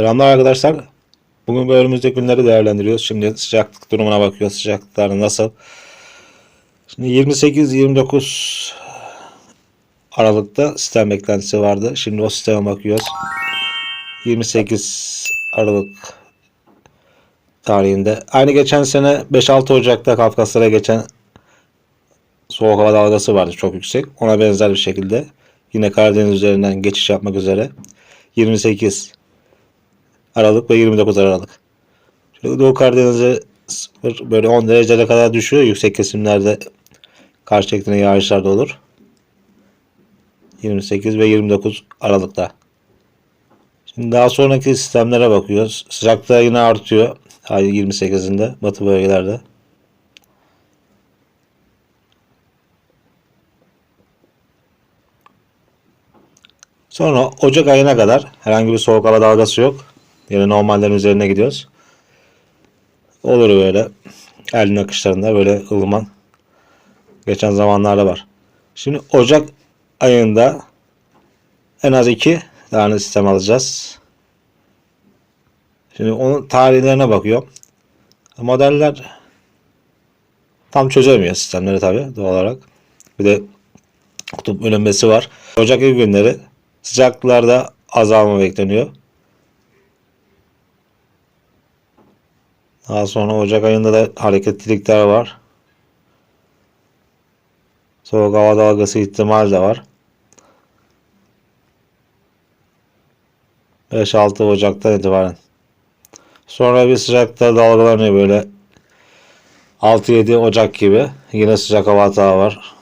Selamlar arkadaşlar. Bugün bu önümüzdeki günleri değerlendiriyoruz. Şimdi sıcaklık durumuna bakıyoruz. Sıcaklıklar nasıl? Şimdi 28-29 Aralık'ta sistem beklentisi vardı. Şimdi o sisteme bakıyoruz. 28 Aralık tarihinde. Aynı geçen sene 5-6 Ocak'ta Kafkaslara geçen soğuk hava dalgası vardı çok yüksek. Ona benzer bir şekilde yine Karadeniz üzerinden geçiş yapmak üzere 28 Aralık ve 29 Aralık. Şöyle Doğu Karadeniz'e sıfır, böyle 10 dereceye kadar düşüyor. Yüksek kesimlerde karşı şeklinde yağışlar da olur. 28 ve 29 Aralık'ta. Şimdi daha sonraki sistemlere bakıyoruz. Sıcaklığı yine artıyor. Ay 28'inde batı bölgelerde. Sonra Ocak ayına kadar herhangi bir soğuk hava dalgası yok. Yine normallerin üzerine gidiyoruz. Olur böyle. Elin akışlarında böyle ılıman geçen zamanlarda var. Şimdi Ocak ayında en az iki tane sistem alacağız. Şimdi onun tarihlerine bakıyorum. Modeller tam çözemiyor sistemleri tabi doğal olarak. Bir de kutup bölünmesi var. Ocak ilk günleri sıcaklıklarda azalma bekleniyor. Daha sonra Ocak ayında da hareketlilikler var. Soğuk hava dalgası ihtimal de var. 5-6 Ocak'tan itibaren. Sonra bir sıcakta dalgalanıyor böyle. 6-7 Ocak gibi. Yine sıcak hava hata var.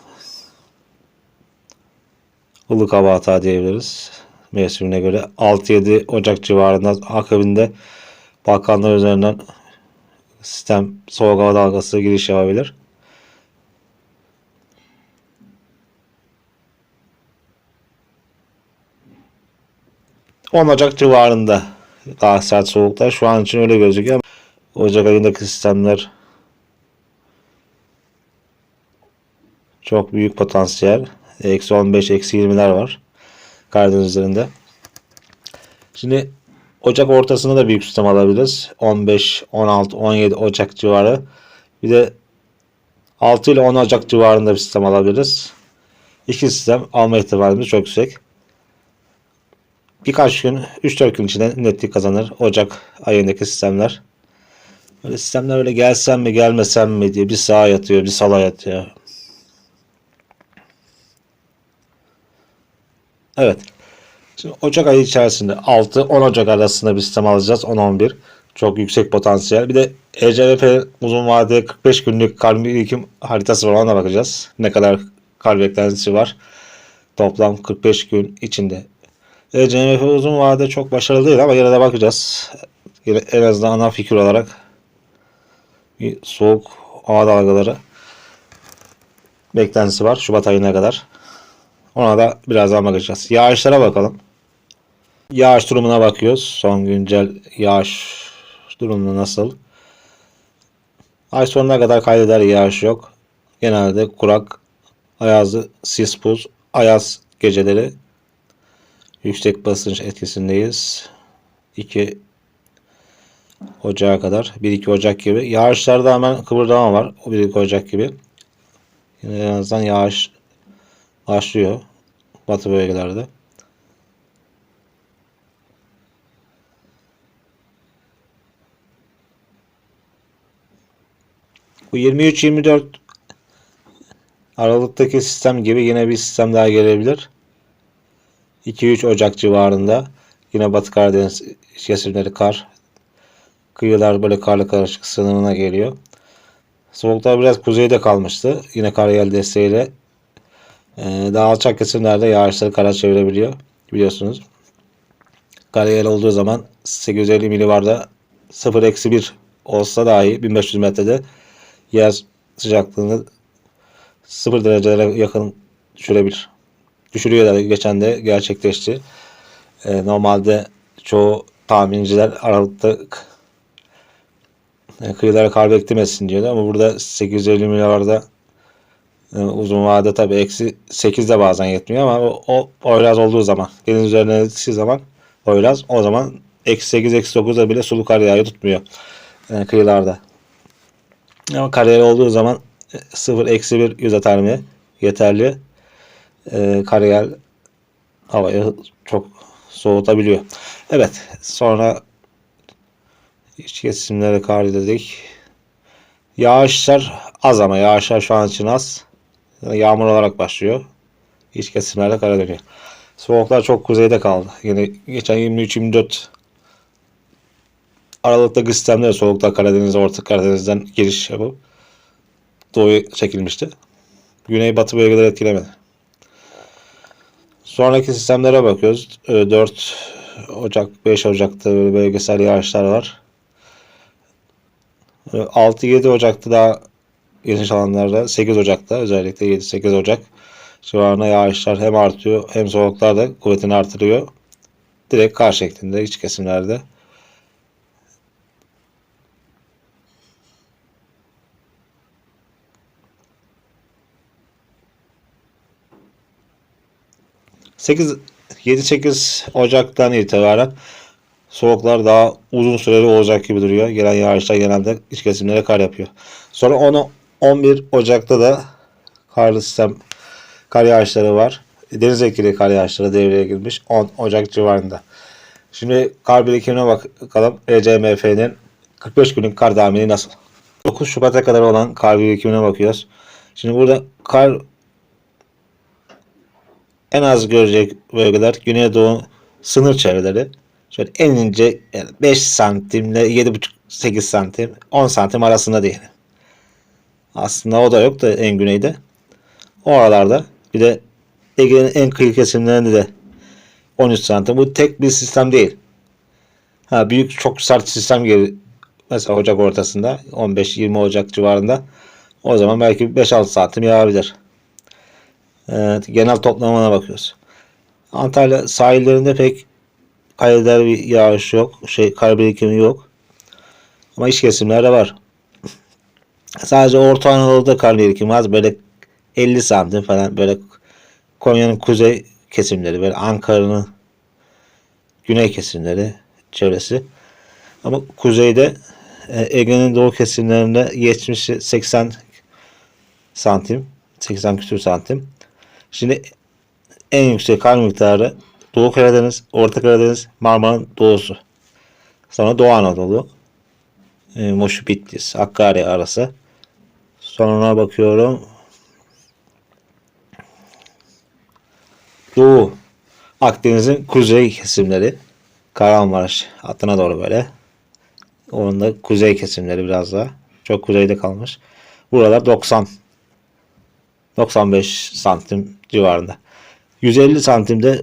Ilık hava hata diyebiliriz. Mevsimine göre. 6-7 Ocak civarında akabinde Balkanlar üzerinden sistem soğuk hava dalgası giriş yapabilir. On Ocak civarında daha sert soğuklar. Şu an için öyle gözüküyor. Ocak ayındaki sistemler çok büyük potansiyel. Eksi 15, eksi 20'ler var. Karadeniz üzerinde. Şimdi Ocak ortasında da büyük sistem alabiliriz. 15, 16, 17 Ocak civarı. Bir de 6 ile 10 Ocak civarında bir sistem alabiliriz. İki sistem alma ihtimalimiz çok yüksek. Birkaç gün, 3-4 gün içinde netlik kazanır Ocak ayındaki sistemler. Böyle sistemler öyle gelsem mi gelmesem mi diye bir sağa yatıyor, bir sola yatıyor. Evet. Şimdi Ocak ayı içerisinde 6-10 Ocak arasında bir sistem alacağız. 10-11. Çok yüksek potansiyel. Bir de ECVP uzun vadeli 45 günlük kar birikim haritası var. Ona bakacağız. Ne kadar kar beklentisi var. Toplam 45 gün içinde. ECVP uzun vadede çok başarılı değil ama yine de bakacağız. Yine en azından ana fikir olarak bir soğuk hava dalgaları beklentisi var. Şubat ayına kadar. Ona da birazdan bakacağız. Yağışlara bakalım. Yağış durumuna bakıyoruz. Son güncel yağış durumu nasıl? Ay sonuna kadar kaydeder yağış yok. Genelde kurak, ayazlı, sis buz, ayaz geceleri yüksek basınç etkisindeyiz. 2 Ocağa kadar. 1-2 Ocak gibi. Yağışlarda hemen kıvırdama var. O 1-2 Ocak gibi. Yine en azından yağış başlıyor. Batı bölgelerde. Bu 23-24 Aralık'taki sistem gibi yine bir sistem daha gelebilir. 2-3 Ocak civarında yine Batı Karadeniz kesimleri kar. Kıyılar böyle karlı karışık sınırına geliyor. Soğuklar biraz kuzeyde kalmıştı. Yine kar yel desteğiyle ee, daha alçak kesimlerde yağışları kara çevirebiliyor. Biliyorsunuz. Karayel olduğu zaman 850 milibarda 0-1 olsa dahi 1500 metrede yer sıcaklığını 0 derecelere yakın düşürebilir. Düşürüyor da geçen de gerçekleşti. Ee, normalde çoğu tahminciler Aralık'ta e, kıyılara kar beklemesin diyordu ama burada 850 milibarda e, uzun vade tabi eksi 8 de bazen yetmiyor ama o, o Poyraz olduğu zaman deniz üzerine düştüğü zaman Poyraz o zaman eksi 8 eksi 9'da bile sulu kar yağıyor tutmuyor e, kıyılarda. Ama kar olduğu zaman 0 eksi 1 yüz atarmaya yeterli. E, kar yağ havayı çok soğutabiliyor. Evet sonra iç kesimleri kar dedik. Yağışlar az ama yağışlar şu an için az. Yağmur olarak başlıyor. İç kesimlerde kara dönüyor. Soğuklar çok kuzeyde kaldı. Yine geçen 23-24 Aralık'ta sistemler soğukta Karadeniz, Orta Karadeniz'den giriş yapıp doğuya çekilmişti. Güney-batı bölgeleri etkilemedi. Sonraki sistemlere bakıyoruz. Ee, 4 Ocak, 5 Ocak'ta böyle bölgesel yağışlar var. 6-7 Ocak'ta daha geniş alanlarda 8 Ocak'ta özellikle 7-8 Ocak civarına yağışlar hem artıyor hem soğuklar da kuvvetini artırıyor. Direkt kar şeklinde iç kesimlerde. 7-8 Ocak'tan itibaren soğuklar daha uzun süreli olacak gibi duruyor. Gelen yağışlar genelde iç kesimlere kar yapıyor. Sonra 10 11 Ocak'ta da karlı sistem kar yağışları var. Deniz etkili kar yağışları devreye girmiş 10 Ocak civarında. Şimdi kar birikimine bakalım. ECMF'nin 45 günlük kar tahmini nasıl? 9 Şubat'a kadar olan kar birikimine bakıyoruz. Şimdi burada kar en az görecek bölgeler Güneydoğu sınır çevreleri. Şöyle en ince yani 5 santimle 7,5-8 santim 10 santim arasında diyelim. Aslında o da yok da en güneyde. O aralarda bir de Ege'nin en kıyı kesimlerinde de 13 santim. Bu tek bir sistem değil. Ha, büyük çok sert sistem gibi mesela Ocak ortasında 15-20 Ocak civarında o zaman belki 5-6 santim yağabilir. Evet, genel toplamına bakıyoruz. Antalya sahillerinde pek kayılar bir yağış yok. Şey, kar birikimi yok. Ama iç kesimlerde var. Sadece Orta Anadolu'da kar birikimi az. Böyle 50 santim falan böyle Konya'nın kuzey kesimleri böyle Ankara'nın güney kesimleri çevresi. Ama kuzeyde e, Ege'nin doğu kesimlerinde 70-80 santim 80 küsur santim. Şimdi en yüksek kar miktarı Doğu Karadeniz, Orta Karadeniz, Marmara'nın doğusu. Sonra Doğu Anadolu. E, Moşu Bitlis, Hakkari arası. Sonra bakıyorum. Doğu. Akdeniz'in kuzey kesimleri. Kahramanmaraş hattına doğru böyle. Onun da kuzey kesimleri biraz daha. Çok kuzeyde kalmış. Buralar 90 95 santim civarında. 150 santimde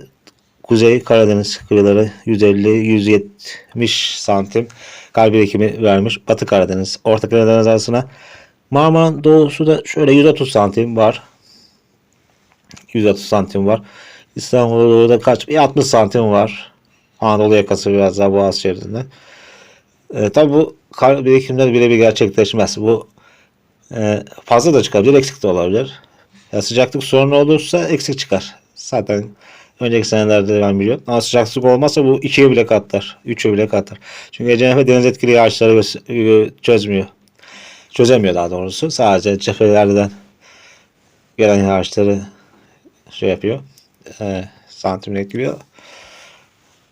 Kuzey Karadeniz kıyıları 150-170 santim kar birikimi vermiş. Batı Karadeniz, Orta Karadeniz arasına Marmara'nın doğusu da şöyle 130 santim var. 130 santim var. İstanbul'da doğuda kaç? Bir 60 santim var. Anadolu yakası biraz daha Boğaz şeridinde. E, tabi bu kar birikimleri bile bir gerçekleşmez. Bu e, fazla da çıkabilir, eksik de olabilir. Ya sıcaklık sorunu olursa eksik çıkar. Zaten önceki senelerde ben biliyorum. Ama sıcaklık olmazsa bu ikiye bile katlar. Üçe bile katlar. Çünkü ECNF deniz etkili yağışları e, çözmüyor. Çözemiyor daha doğrusu. Sadece cephelerden gelen yağışları şey yapıyor. E, santimle etkiliyor.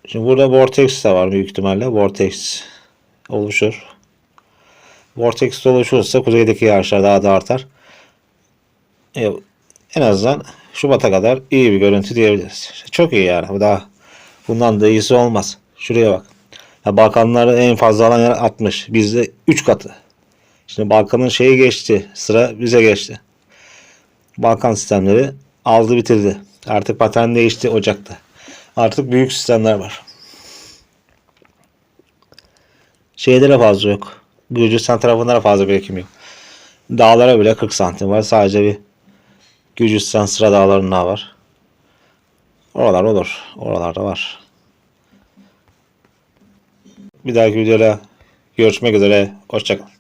Şimdi burada vortex de var büyük ihtimalle. Vortex oluşur. Vortex oluşursa kuzeydeki yağışlar daha da artar. E, en azından Şubat'a kadar iyi bir görüntü diyebiliriz. Çok iyi yani. Bu daha bundan da iyisi olmaz. Şuraya bak. Ya Balkanlarda en fazla alan yer 60. Bizde 3 katı. Şimdi Balkan'ın şeyi geçti. Sıra bize geçti. Balkan sistemleri aldı bitirdi. Artık patern değişti Ocak'ta. Artık büyük sistemler var. Şeylere fazla yok. Gürcistan tarafında da fazla birikim yok. Dağlara bile 40 santim var. Sadece bir Gürcistan sıra dağlarında var. Oralar olur. Oralarda var. Bir dahaki videoda görüşmek üzere. Hoşçakalın.